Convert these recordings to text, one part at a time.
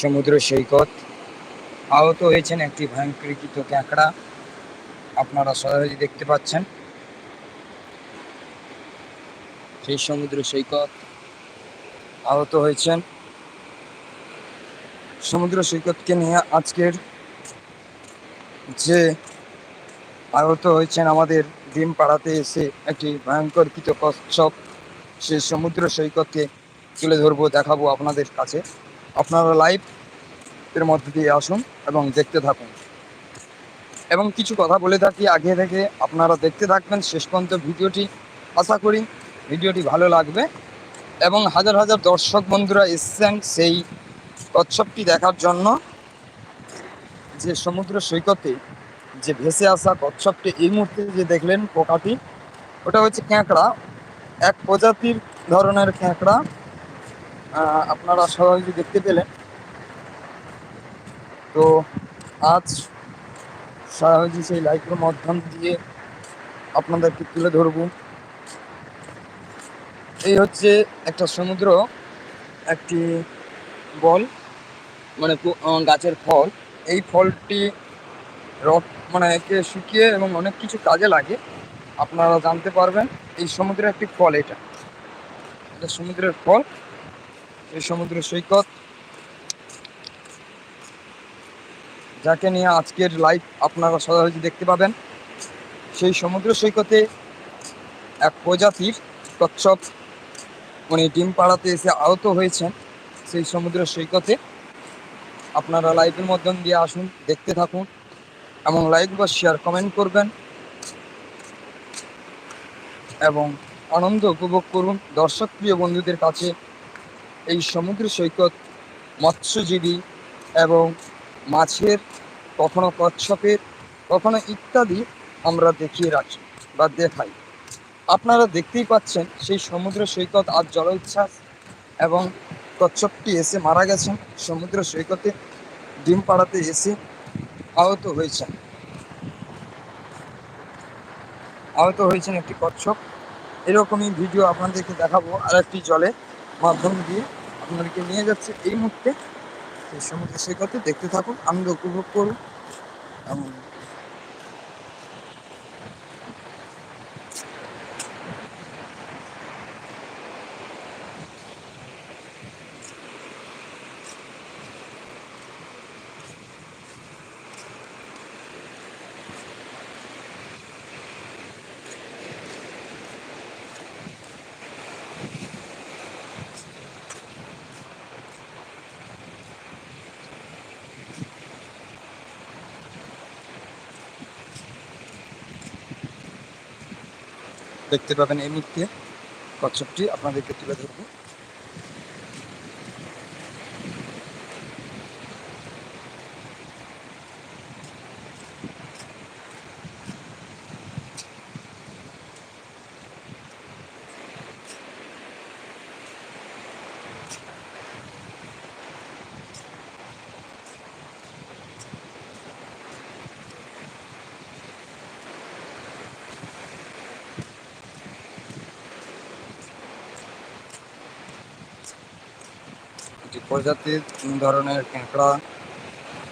সমুদ্র সৈকত। আহত হয়েছেন একটি ভয়ঙ্করীকৃত ক্যাঁকড়া। আপনারা সরাসরি দেখতে পাচ্ছেন। সেই সমুদ্র সৈকত আহত হয়েছেন। সমুদ্র সৈকতকে নিয়ে আজকের যে আহত হয়েছেন আমাদের ডিম পাড়াতে এসে একটি ভয়ঙ্করকৃত কচ্ছপ, সেই সমুদ্র সৈকতকে তুলে ধরবো, দেখাবো আপনাদের কাছে। আপনারা লাইভ এর মধ্যে দিয়ে আসুন এবং দেখতে থাকুন। এবং কিছু কথা বলে থাকি, আগে থেকে আপনারা দেখতে থাকবেন শেষ পর্যন্ত ভিডিওটি। আশা করি ভিডিওটি ভালো লাগবে এবং হাজার হাজার দর্শক বন্ধুরা এসছেন সেই কচ্ছপটি দেখার জন্য। যে সমুদ্র সৈকতে যে ভেসে আসা কচ্ছপটি এই মুহূর্তে যে দেখলেন পোকাটি, ওটা হচ্ছে ক্যাঁকড়া। এক প্রজাতির ধরনের ক্যাঁকড়া। আপনারা সহজে দেখতে পেলেন। তো আজ সহজে সেই লাইভের মাধ্যম দিয়ে আপনাদেরকে তুলে ধরবো। এই হচ্ছে একটা সমুদ্র, একটি বল মানে গাছের ফল। এই ফলটি রক মানে একে শুকিয়ে এবং অনেক কিছু কাজে লাগে। আপনারা জানতে পারবেন, এই সমুদ্রের একটি ফল এটা। এটা সমুদ্রের ফল। এই সমুদ্র সৈকত। যাকে নিয়ে আজকের লাইভ আপনারা সরাসরি দেখতে পাবেন, সেই সমুদ্র সৈকতে এক প্রজাতির কচ্ছপ, উনি ডিম পাড়াতে এসে আহত হয়েছেন সেই সমুদ্র সৈকতে। আপনারা লাইভের মাধ্যম দিয়ে আসুন, দেখতে থাকুন, এবং লাইক বা শেয়ার কমেন্ট করবেন, এবং আনন্দ উপভোগ করুন। দর্শক, প্রিয় বন্ধুদের কাছে এই সমুদ্র সৈকত মৎস্যজীবী এবং মাছের, কখনো কচ্ছপের, কখনো ইত্যাদি আমরা দেখিয়ে রাখি বা দেখাই। আপনারা দেখতেই পাচ্ছেন সেই সমুদ্র সৈকত আজ জলোচ্ছ্বাস এবং কচ্ছপটি এসে মারা গেছেন। সমুদ্র সৈকতে ডিম পাড়াতে এসে আহত হয়েছেন। আহত হয়েছেন একটি কচ্ছপ। এরকমই ভিডিও আপনাদেরকে দেখাবো আর একটি জলে মাধ্যম দিয়ে। আপনাদেরকে নিয়ে যাচ্ছে এই মুহূর্তে। সেই সমুদ্র সৈকতে দেখতে থাকুন আনন্দ উপভোগ করুন। এবং দেখতে পাবেন এই মুহূর্তে কচ্ছপটি। আপনাদেরকে তুলে ধরবো এটি প্রজাতির তিন ধরনের ক্যাঁকড়া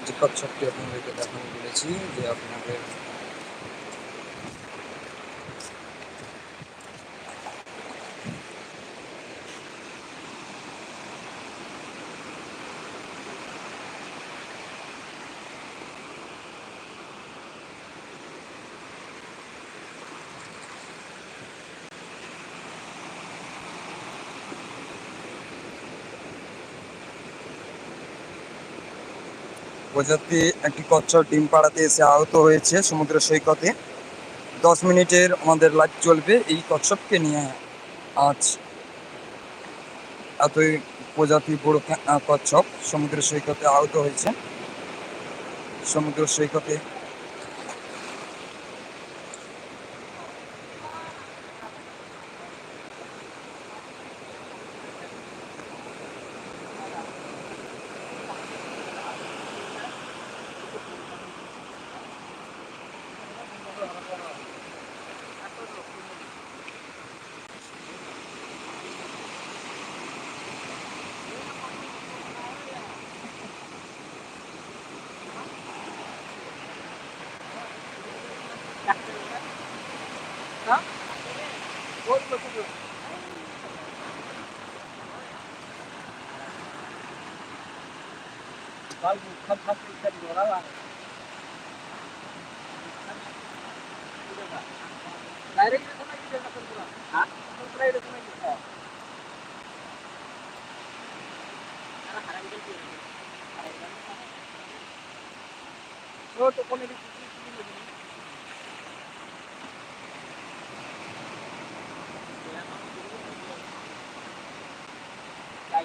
যে কচ্ছপটি আপনাদেরকে দেখানো বলেছি যে আপনাদের প্রজাতি একটি কচ্ছপ ডিম পাড়াতে এসে আহত হয়েছে সমুদ্র সৈকতে। দশ মিনিটের আমাদের লাইভ চলবে এই কচ্ছপকে নিয়ে আজ। এতই প্রজাতি বড় কচ্ছপ সমুদ্র সৈকতে আহত হয়েছে। সমুদ্র সৈকতে だいぶ簡単にしたりもらわない。डायरेक्ट कसं नाही गेलं कसं तुला हा कसं नाही कसं नाही गेलं त्याला हरायला गेलं तो कोणी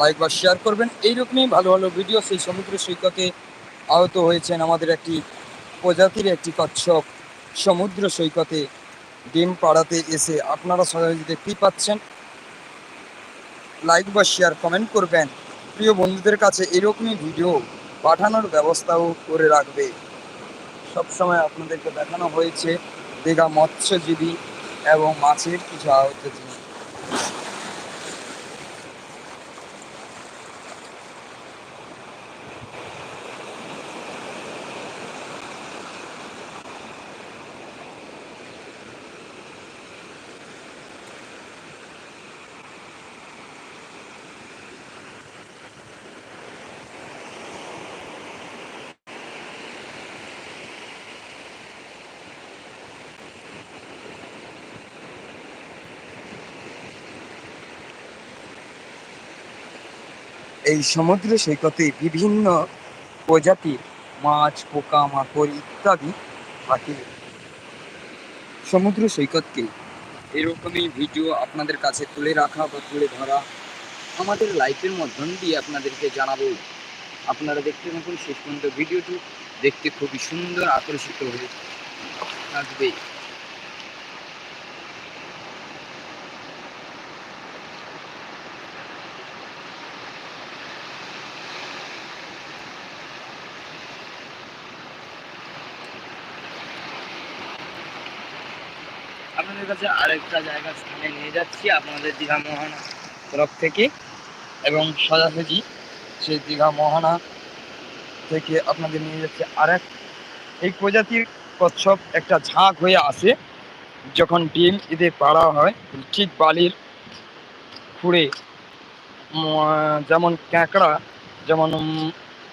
লাইক বা শেয়ার করবেন। এইরকমই ভালো ভালো ভিডিও সেই সমুদ্র সৈকতে আহত হয়েছেন আমাদের একটি প্রজাতির একটি কচ্ছপ সমুদ্র সৈকতে ডিম পাড়াতে এসে। আপনারা সবাই দেখতেই পাচ্ছেন লাইক বা শেয়ার কমেন্ট করবেন। প্রিয় বন্ধুদের কাছে এরকমই ভিডিও পাঠানোর ব্যবস্থাও করে রাখবে। সবসময় আপনাদেরকে দেখানো হয়েছে দীঘা মৎস্যজীবী এবং মাছের কিছু আহত জিনিস এই সমুদ্র সৈকতে বিভিন্ন প্রজাতির মাছ পোকা মাকড় ইত্যাদি থাকে। সমুদ্র সৈকতকে এরকমই ভিডিও আপনাদের কাছে তুলে রাখা বা তুলে ধরা আমাদের লাইফের মাধ্যম দিয়ে আপনাদেরকে জানাব। আপনারা দেখতে থাকুন শেষ পর্যন্ত ভিডিওটি দেখতে খুবই সুন্দর, আকর্ষিত হয়ে থাকবে আপনাদের কাছে আরেকটা জায়গা স্থানে নিয়ে যাচ্ছি আপনাদের দীঘা মোহনা তরফ থেকে এবং সোজাসুজি সেই দীঘা মোহনা থেকে আপনাদের নিয়ে যাচ্ছে আরেক এই প্রজাতির কচ্ছপ একটা ঝাঁক হয়ে আসে যখন ডিম ঈদে পাড়া হয়। ঠিক বালির খুঁড়ে যেমন ক্যাঁকড়া, যেমন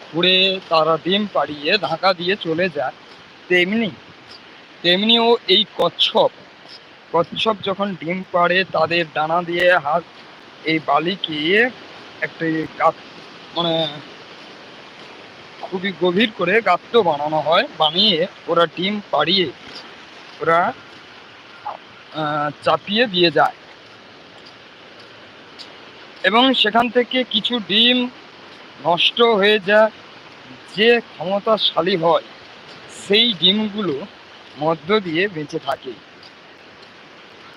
খুঁড়ে তারা ডিম পাড়িয়ে ঢাকা দিয়ে চলে যায়, তেমনি তেমনিও এই কচ্ছপ কচ্ছপ যখন ডিম পাড়ে, তাদের ডানা দিয়ে হাত, এই বালিকে একটি মানে খুবই গভীর করে গাত্র বানানো হয়, বানিয়ে ওরা ডিম পাড়িয়ে ওরা চাপিয়ে দিয়ে যায়। এবং সেখান থেকে কিছু ডিম নষ্ট হয়ে যায়। যে ক্ষমতাশালী হয়, সেই ডিমগুলো মধ্য দিয়ে বেঁচে থাকে।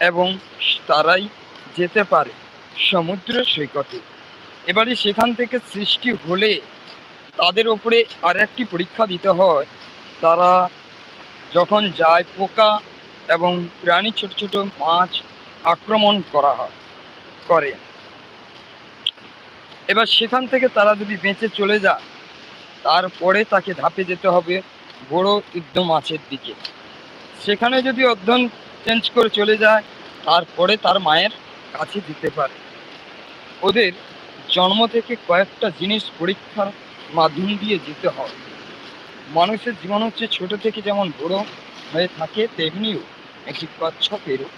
এবং তারাই যেতে পারে সমুদ্র সৈকতে। এবারে সেখান থেকে সৃষ্টি হলে তাদের ওপরে আর একটি পরীক্ষা দিতে হয়। তারা যখন যায় পোকা এবং প্রাণী ছোট ছোট মাছ আক্রমণ করা হয়, করে। এবার সেখান থেকে তারা যদি বেঁচে চলে যায়, তারপরে তাকে ধাপে যেতে হবে বড় যুদ্ধ মাছের দিকে। সেখানে যদি অধ্যয়ন চেঞ্জ করে চলে যায়, তারপরে তার মায়ের কাছে দিতে পারে। ওদের জন্ম থেকে কয়েকটা জিনিস পরীক্ষার মাধ্যম দিয়ে যেতে হয়। মানুষের জীবন হচ্ছে ছোট থেকে যেমন বড় হয়ে থাকে, তেমনিও একটি কচ্ছপেরও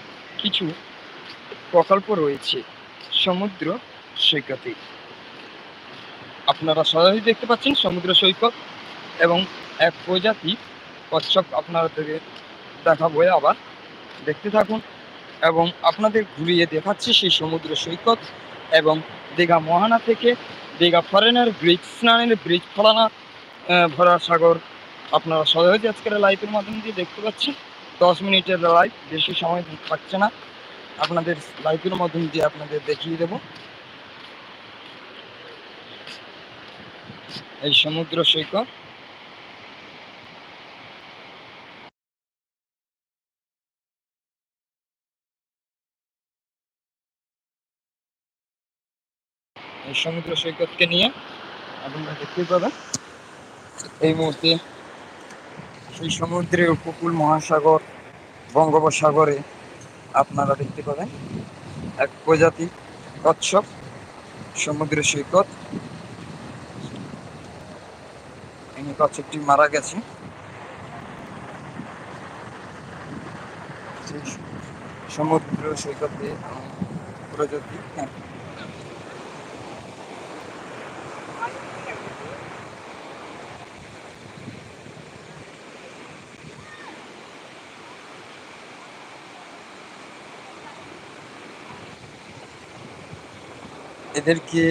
কিছু প্রকল্প রয়েছে সমুদ্র সৈকতে। আপনারা সরাসরি দেখতে পাচ্ছেন সমুদ্র সৈকত এবং এক প্রজাতি কচ্ছপ আপনাদেরকে দেখাবো। আবার দেখতে থাকুন এবং আপনাদের ঘুরিয়ে দেখাচ্ছি সেই সমুদ্র সৈকত এবং দীঘা মহানা থেকে দীঘা ফরেনার ব্রিজ, স্নানের ব্রিজ, ফলানা ভরা সাগর। আপনারা সহজে আজকের লাইভের মাধ্যমে দিয়ে দেখতে পাচ্ছেন। দশ মিনিটের লাইভ বেশি সময় থাকছে না। আপনাদের লাইভের মাধ্যম দিয়ে আপনাদের দেখিয়ে দেব। এই সমুদ্র সৈকত। এই সমুদ্র সৈকতকে নিয়ে আপনারা দেখতে পাবেন। এই মুহূর্তে সেই সমুদ্রের উপকূল মহাসাগর, বঙ্গোপসাগরে আপনারা দেখতে পাবেন এক প্রজাতি কচ্ছপ সমুদ্র সৈকত। এই কচ্ছপটি মারা গেছে। সমুদ্র সৈকতে প্রজাতি হ্যাঁ এদেরকে